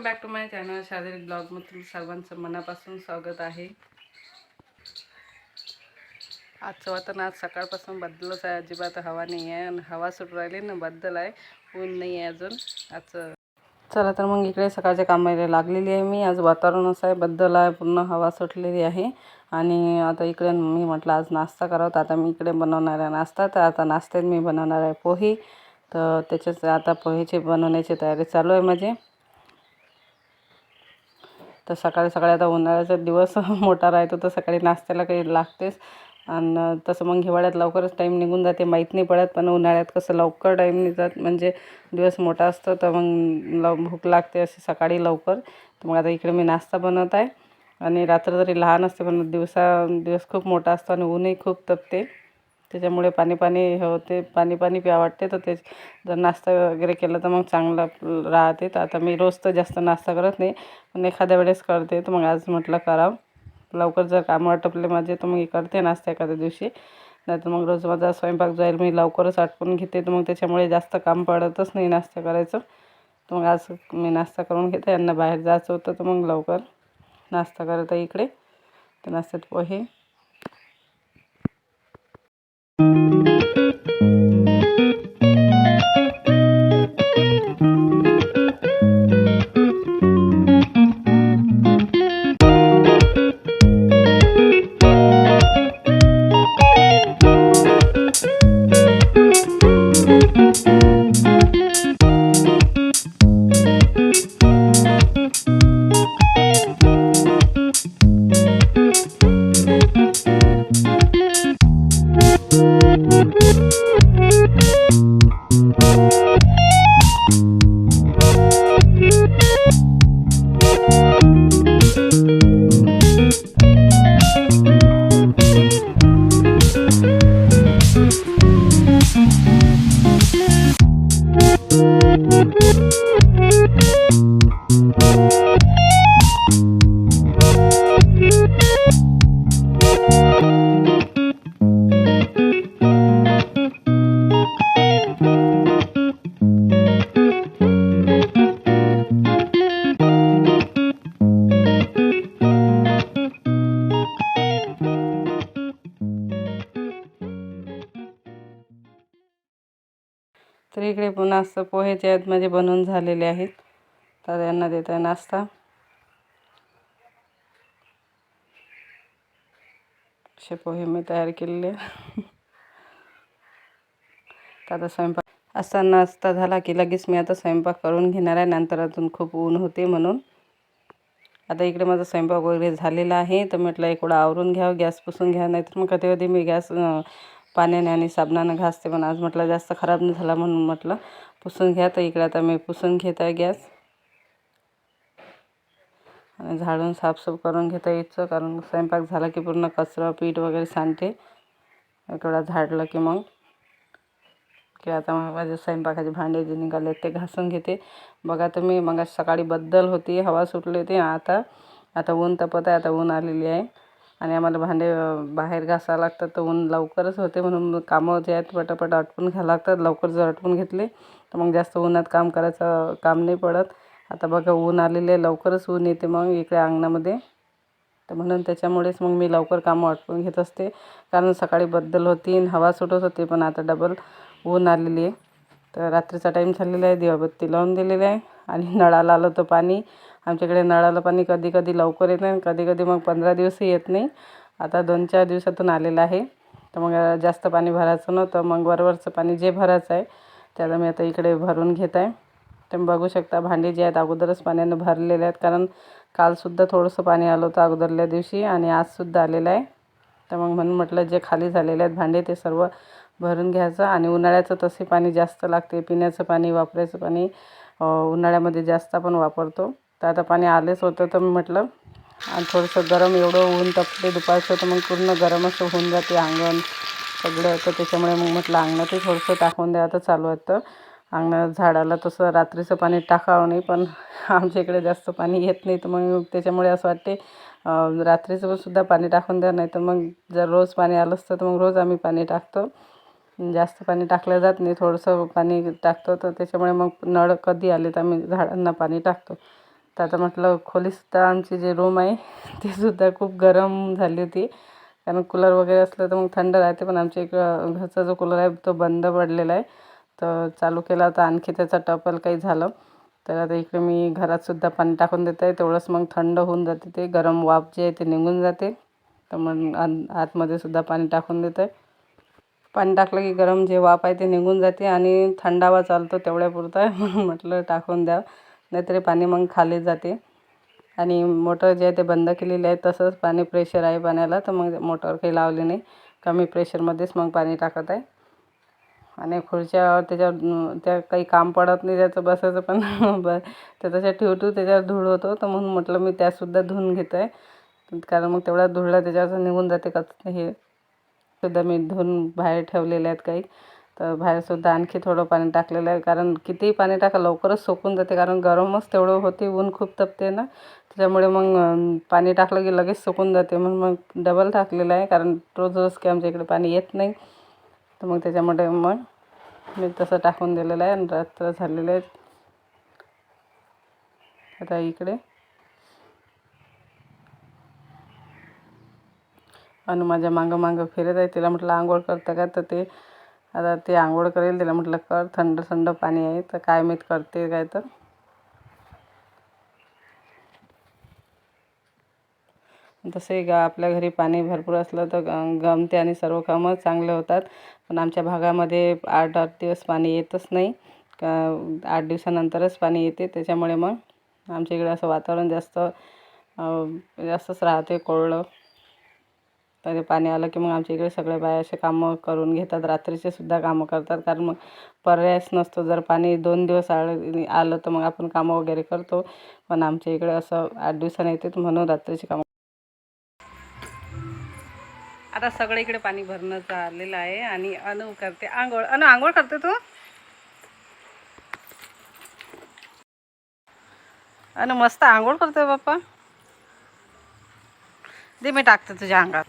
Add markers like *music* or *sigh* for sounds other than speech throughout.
Welcome back to my channel शारीरिक ब्लॉगमधून सर्वांचं मनापासून स्वागत आहे आजचं वातावरण आज सकाळपासून बदलच आहे अजिबात हवा नाही आहे आणि हवा सुटू राहिली ना बद्दल आहे ऊन नाही आहे अजून आजचं चला तर मग इकडे सकाळच्या कामाला लागलेली आहे मी आज वातावरण असं आहे बद्दल आहे पूर्ण हवा सुटलेली आहे आणि आता इकडे मी म्हटलं आज नाश्ता करावं तर आता मी इकडे बनवणार आहे नाश्ता तर आता नाश्त्यात मी बनवणार आहे पोहे तर त्याच्याच आता पोहेची बनवण्याची तयारी चालू आहे माझी तर सकाळी सकाळी आता उन्हाळ्याचा दिवस *laughs* मोठा राहतो तर सकाळी नाश्त्याला काही लागतेच. आणि तसं मग हिवाळ्यात लवकरच टाईम निघून जाते माहीत नाही पडत पण उन्हाळ्यात कसं लवकर टाईम निघतात म्हणजे दिवस मोठा असतो तर मग लव भूक लागते अशी सकाळी लवकर. तर मग आता इकडे मी नाश्ता बनवत आहे. आणि रात्र जरी लहान असते पण दिवसा दिवस खूप मोठा असतो आणि ऊनही खूप तपते. त्याच्यामुळे पाणी पाणी हे होते पाणी पाणी प्या वाटते. तर ते जर नाश्ता वगैरे केला तर मग चांगलं राहते. तर आता मी रोज तर जास्त नाश्ता करत नाही पण एखाद्या वेळेस करते. तर मग आज म्हटलं करावं. लवकर जर कामं आटपले माझे तर मग करते नाश्ता एखाद्या दिवशी. नाहीतर मग रोज माझा स्वयंपाक जाईल मी लवकरच आटपून घेते. तर मग त्याच्यामुळे जास्त काम पडतच नाही नाश्ता करायचं. तर मग आज मी नाश्ता करून घेते. यांना बाहेर जायचं होतं तर मग लवकर नाश्ता करत आहे इकडे. तर नाश्त्यात पोहे. thank you इकडे पुन्हा असं पोहे जे आहेत माझे बनवून झालेले आहेत. तर यांना देत आहे नाश्ता. असे पोहे मी तयार केलेले तर आता स्वयंपाक असा नाश्ता झाला की लगेच मी आता स्वयंपाक करून घेणार आहे. नंतर अजून खूप ऊन होते म्हणून. आता इकडे माझा स्वयंपाक वगैरे झालेला आहे. तर म्हटलं इकडं आवरून घ्यावं. गॅस पुसून घ्या. नाहीतर मग कधी कधी मी गॅस पाण्याने आणि साबणानं घासते पण आज म्हटलं जास्त खराब नाही झाला म्हणून म्हटलं. पुसून घ्या तर इकडे. आता मी पुसून घेत आहे गॅस आणि झाडून साफसूफ करून घेता यायचं कारण स्वयंपाक झाला की पूर्ण कचरा पीठ वगैरे सांडते. इकडं झाडलं की मग. की आता मग माझे स्वयंपाकाचे भांडे जे निघाले ते घासून घेते. बघा तुम्ही मग सकाळी बद्दल होती हवा सुटली होती आता आता ऊन तपत आहे आता ऊन आलेली आहे. आणि आम्हाला भांडे बाहेर घासावं लागतात तर ऊन लवकरच होते म्हणून कामं जे आहेत पटापट आटपून घ्यावं लागतात. लवकर जर आटपून घेतले तर मग जास्त उन्हात काम करायचं काम नाही पडत. आता बघा ऊन आलेले लवकरच ऊन येते मग इकडे अंगणामध्ये. तर म्हणून त्याच्यामुळेच मग मी लवकर कामं आटपून घेत असते. कारण सकाळी बद्दल होती हवा सुटत होती पण आता डबल ऊन आलेली आहे. तर रात्रीचा टाईम झालेला आहे दिवाबत्ती लावून दिलेली आहे. आणि नळाला आलं तर पाणी. आमच्याकडे नळाला पाणी कधी कधी लवकर येत नाही कधी कधी मग पंधरा दिवसही येत नाही. आता दोन चार दिवसातून आलेलं आहे. तर मग जास्त पाणी भरायचं नव्हतं. मग वरवरचं पाणी जे भरायचं आहे त्याला मी आता इकडे भरून घेत आहे. तुम्ही बघू शकता भांडी जे आहेत अगोदरच पाण्यानं भरलेले आहेत. कारण कालसुद्धा थोडंसं पाणी आलं होतं अगोदरल्या दिवशी आणि आजसुद्धा आलेलं आहे. तर मग म्हणून म्हटलं जे खाली झालेले आहेत भांडे ते सर्व भरून घ्यायचं आणि उन्हाळ्याचं तसे पाणी जास्त लागते. पिण्याचं पाणी वापरायचं पाणी उन्हाळ्यामध्ये जास्त आपण वापरतो. तर आता पाणी आलेच होतं तर मी म्हटलं आणि थोडंसं गरम एवढं ऊन तपते दुपारचं तर मग पूर्ण गरम असं होऊन जाते अंगण सगळं. तर त्याच्यामुळे मग म्हटलं अंगणातही थोडंसं टाकून द्या आता चालू आहे तर. अंगणात झाडाला तसं रात्रीचं पाणी टाकावं नाही पण आमच्या इकडे जास्त पाणी येत नाही तर मग त्याच्यामुळे असं वाटते रात्रीचं सुद्धा पाणी टाकून द्या नाही तर मग जर रोज पाणी आलं असतं तर मग रोज आम्ही पाणी टाकतो. जास्त पाणी टाकलं जात नाही थोडंसं पाणी टाकतो तर त्याच्यामुळे मग नळ कधी आले तर आम्ही झाडांना पाणी टाकतो. तर आता म्हटलं खोलीसुद्धा आमची जे रूम आहे ती सुद्धा खूप गरम झाली होती. कारण कूलर वगैरे असलं तर मग थंड राहते पण आमच्या इकडं घरचा जो कूलर आहे तो बंद पडलेला आहे. तर चालू केला तर आणखी त्याचा टपल काही झालं. तर आता इकडे मी घरातसुद्धा पाणी टाकून देत आहे तेवढंच मग थंड होऊन जाते ते. गरम वाफ जे आहे ते निघून जाते. तर मग आत आतमध्ये सुद्धा पाणी टाकून देत. आहे पाणी टाकलं की गरम जे वाफ आहे ते निघून जाते आणि थंडावा चालतो तेवढ्यापुरता. म्हणून *laughs* म्हटलं टाकून द्या. नाहीतरी पाणी मग खाली जाते. आणि मोटर जे आहे ते बंद केलेली आहे तसंच पाणी प्रेशर आहे पाण्याला तर मग मोटर काही लावली नाही. कमी प्रेशरमध्येच मग पाणी टाकत आहे. आणि खुर्च्यावर त्याच्यावर त्या काही काम पडत नाही त्याचं बसायचं पण ब ते तशा ठेवू ठेवू त्याच्यावर धूळ होतो तर म्हणून म्हटलं मी त्यासुद्धा धुवून घेतो आहे कारण मग तेवढा धुळला त्याच्यावर निघून जाते कच हे सुद्धा मी धुवून बाहेर ठेवलेले आहेत काही. तर बाहेरसुद्धा आणखी थोडं पाणी टाकलेलं आहे. कारण कितीही पाणी टाका लवकरच सुकून जाते. कारण गरमच तेवढं होते ऊन खूप तपते ना. त्याच्यामुळे मग पाणी टाकलं की लगेच सुकून जाते. म्हणून मग डबल टाकलेलं आहे. कारण रोज रोज की आमच्या इकडे पाणी येत नाही. तर मग त्याच्यामुळे मग मी तसं टाकून दिलेलं आहे. आणि रात्र झालेलं आहे. आता इकडे. आणि माझ्या मागं मागं फिरत आहे. तिला म्हटलं आंघोळ करता का? तर ते आता ते आंघोळ करेल तिला म्हटलं कर थंड थंड पाणी आहे तर काय माहीत करते काय तर. तसंही गा आपल्या घरी पाणी भरपूर असलं तर गमते आणि सर्व कामं चांगले होतात. पण आमच्या भागामध्ये आठ आठ दिवस पाणी येतच नाही. का आठ दिवसानंतरच पाणी येते. त्याच्यामुळे मग आमच्या इकडे असं वातावरण जास्त जास्तच राहते कोरडं. तर ते पाणी आलं की मग आमच्या इकडे सगळे बाया असे कामं करून घेतात. रात्रीचे सुद्धा कामं करतात. कारण मग पर्यायच नसतो. जर पाणी दोन दिवस आलं आलं तर मग आपण कामं वगैरे करतो. पण आमच्या इकडे असं आठ दिवसांनी येते. म्हणून रात्रीची कामं आता सगळं इकडे पाणी भरणं चाललेलं आहे. आणि अनु करते आंघोळ. अनु आंघोळ करते तू? अनु मस्त आंघोळ करते बाप्पा. दे मी टाकते तुझ्या अंगात.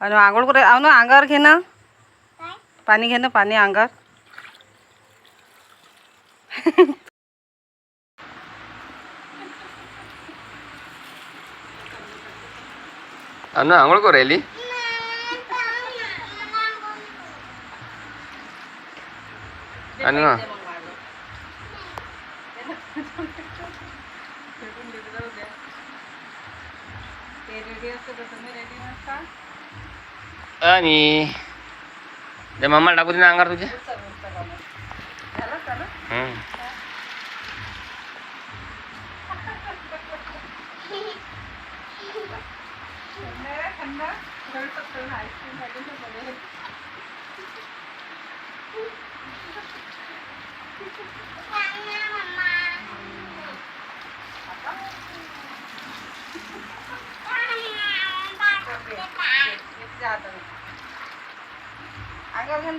अनु आंघोळ करे अनु अंगावर घे ना. पाणी घे ना पाणी अंगावर. अन्न आंघोळ करू राहिली? आणि ना आणि ते मम्मा टाकू दे ना अंगार तुझ्या हम्म.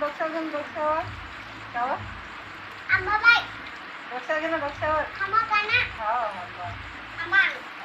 डोक्यावर डोक्यावर त्यावर आंबाबाई डोक्यावर घेऊन डोक्यावर हो हो